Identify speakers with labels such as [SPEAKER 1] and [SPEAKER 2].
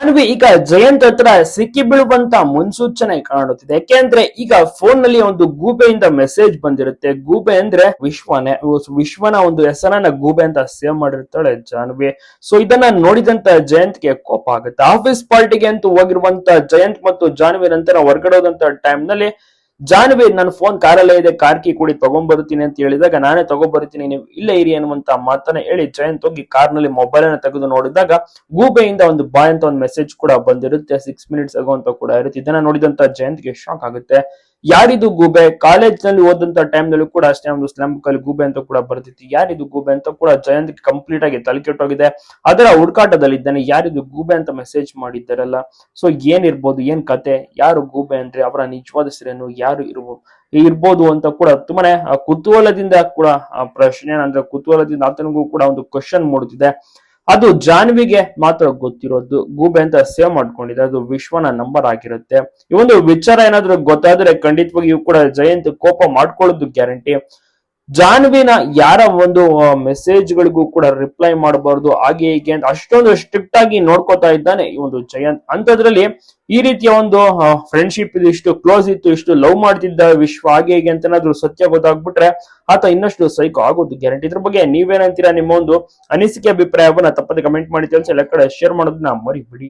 [SPEAKER 1] ಜಾನ್ವಿ ಈಗ ಜಯಂತ್ ಹತ್ರ ಸಿಕ್ಕಿ ಬೀಳುವಂತ ಮುನ್ಸೂಚನೆ ಕಾಣುತ್ತಿದೆ. ಯಾಕೆಂದ್ರೆ ಈಗ ಫೋನ್ನಲ್ಲಿ ಒಂದು ಗೂಬೆಯಿಂದ ಮೆಸೇಜ್ ಬಂದಿರುತ್ತೆ. ಗೂಬೆ ಅಂದ್ರೆ ವಿಶ್ವನೇ. ವಿಶ್ವನ ಒಂದು ಹೆಸರನ್ನ ಗೂಬೆ ಅಂತ ಸೇವ್ ಮಾಡಿರ್ತಾಳೆ ಜಾನ್ವಿ. ಸೊ ಇದನ್ನ ನೋಡಿದಂತ ಜಯಂತ್ಗೆ ಕೋಪ ಆಗುತ್ತೆ. ಆಫೀಸ್ ಪಾರ್ಟಿಗೆ ಅಂತೂ ಹೋಗಿರುವಂತ ಜಯಂತ್ ಮತ್ತು ಜಾನ್ವಿ ನಂತರ ಹೊರಗಡೆ ಹೋದಂತ ಟೈಮ್ನಲ್ಲಿ ಜಾನ್ವಿ, ನನ್ನ ಫೋನ್ ಕಾರಲ್ಲೇ ಇದೆ ಕಾರ್ ಕೀ ಕೂಡಿ ತಗೊಂಡ್ಬರ್ತೀನಿ ಅಂತ ಹೇಳಿದಾಗ ನಾನೇ ತಗೊಂಡ್ಬರ್ತೀನಿ ನೀವು ಇಲ್ಲೇ ಇರಿ ಅನ್ನುವಂತ ಮಾತನ್ನ ಹೇಳಿ ಜಯಂತ್ ಹೋಗಿ ಕಾರ್ನಲ್ಲಿ ಮೊಬೈಲ್ ಅನ್ನ ತೆಗೆದು ನೋಡಿದಾಗ ಗೂಬೆಯಿಂದ ಒಂದು ಬಾಯ್ ಅಂತ ಒಂದು ಮೆಸೇಜ್ ಕೂಡ ಬಂದಿರುತ್ತೆ ಸಿಕ್ಸ್ ಮಿನಿಟ್ಸ್ ಆಗೋ ಅಂತ ಕೂಡ ಇರುತ್ತೆ. ಇದನ್ನ ನೋಡಿದಂತ ಜಯಂತ್ಗೆ ಶಾಕ್ ಆಗುತ್ತೆ. ಯಾರಿದು ಗೂಬೆ? ಕಾಲೇಜ್ನಲ್ಲಿ ಓದಂತ ಟೈಮ್ನಲ್ಲಿ ಕೂಡ ಅಷ್ಟೇ ಒಂದು ಬುಕ್ ಅಲ್ಲಿ ಗೂಬೆ ಅಂತ ಕೂಡ ಬರ್ತಿತ್ತು ಯಾರಿದು ಗೂಬೆ ಅಂತ ಕೂಡ ಜಯಂತ್ ಕಂಪ್ಲೀಟ್ ಆಗಿ ತಲೆ ಕೆಟ್ಟೋಗಿದೆ. ಅದರ ಹುಡುಕಾಟದಲ್ಲಿ ಇದ್ದಾನೆ. ಯಾರಿದು ಗೂಬೆ ಅಂತ ಮೆಸೇಜ್ ಮಾಡಿದ್ದಾರಲ್ಲ? ಸೊ ಏನಿರ್ಬೋದು, ಏನ್ ಕತೆ? ಯಾರು ಗೂಬೆ ಅಂದ್ರೆ ಅವರ ನಿಜವಾದ ಹೆಸರೇನು? ಯಾರು ಇರ್ಬೋದು ಇರ್ಬೋದು ಅಂತ ಕೂಡ ತುಂಬಾನೇ ಕುತೂಹಲದಿಂದ ಕೂಡ ಪ್ರಶ್ನೆ ಅಂದ್ರೆ ಕುತೂಹಲದಿಂದ ಆತನಿಗೂ ಕೂಡ ಒಂದು ಕ್ವಶನ್ ಮೂಡುತ್ತಿದೆ. ಅದು ಜಾನ್ವಿಗೆ ಮಾತ್ರ ಗೊತ್ತಿರೋದು. ಗೂಬೆ ಅಂತ ಸೇವ್ ಮಾಡ್ಕೊಂಡಿದೆ. ಅದು ವಿಶ್ವನ ನಂಬರ್ ಆಗಿರುತ್ತೆ. ಈ ಒಂದು ವಿಚಾರ ಏನಾದ್ರೂ ಗೊತ್ತಾದ್ರೆ ಖಂಡಿತವಾಗಿಯೂ ಕೂಡ ಜಯಂತ್ ಕೋಪ ಮಾಡ್ಕೊಳ್ಳೋದು ಗ್ಯಾರಂಟಿ. ಜಾನ್ವಿನ ಯಾರ ಒಂದು ಮೆಸೇಜ್ ಗಳಿಗೂ ಕೂಡ ರಿಪ್ಲೈ ಮಾಡಬಾರ್ದು, ಹಾಗೆ ಹೀಗೆ ಅಂತ ಅಷ್ಟೊಂದು ಸ್ಟ್ರಿಕ್ಟ್ ಆಗಿ ನೋಡ್ಕೋತಾ ಇದ್ದಾನೆ ಈ ಒಂದು ಜಯಂತ್. ಅಂತದ್ರಲ್ಲಿ ಈ ರೀತಿಯ ಒಂದು ಫ್ರೆಂಡ್ಶಿಪ್ ಇದು ಇಷ್ಟು ಕ್ಲೋಸ್ ಇತ್ತು, ಇಷ್ಟು ಲವ್ ಮಾಡ್ತಿದ್ದ ವಿಶ್ವ, ಹಾಗೆ ಹೀಗೆ ಅಂತ ಏನಾದ್ರು ಸತ್ಯ ಗೊತ್ತಾಗ್ಬಿಟ್ರೆ ಆತ ಇನ್ನಷ್ಟು ಸೈಕೋ ಆಗೋದು ಗ್ಯಾರಂಟಿ ಇದ್ರ ಬಗ್ಗೆ ನೀವೇನಂತೀರಾ ನಿಮ್ಮ ಒಂದು ಅನಿಸಿಕೆ, ಅಭಿಪ್ರಾಯವನ್ನ ತಪ್ಪದೆ ಕಮೆಂಟ್ ಮಾಡಿ, ತಿಳಿಸಿ ಎಲ್ಲ ಕಡೆ ಶೇರ್ ಮಾಡೋದನ್ನ ಮರಿಬಿಡಿ.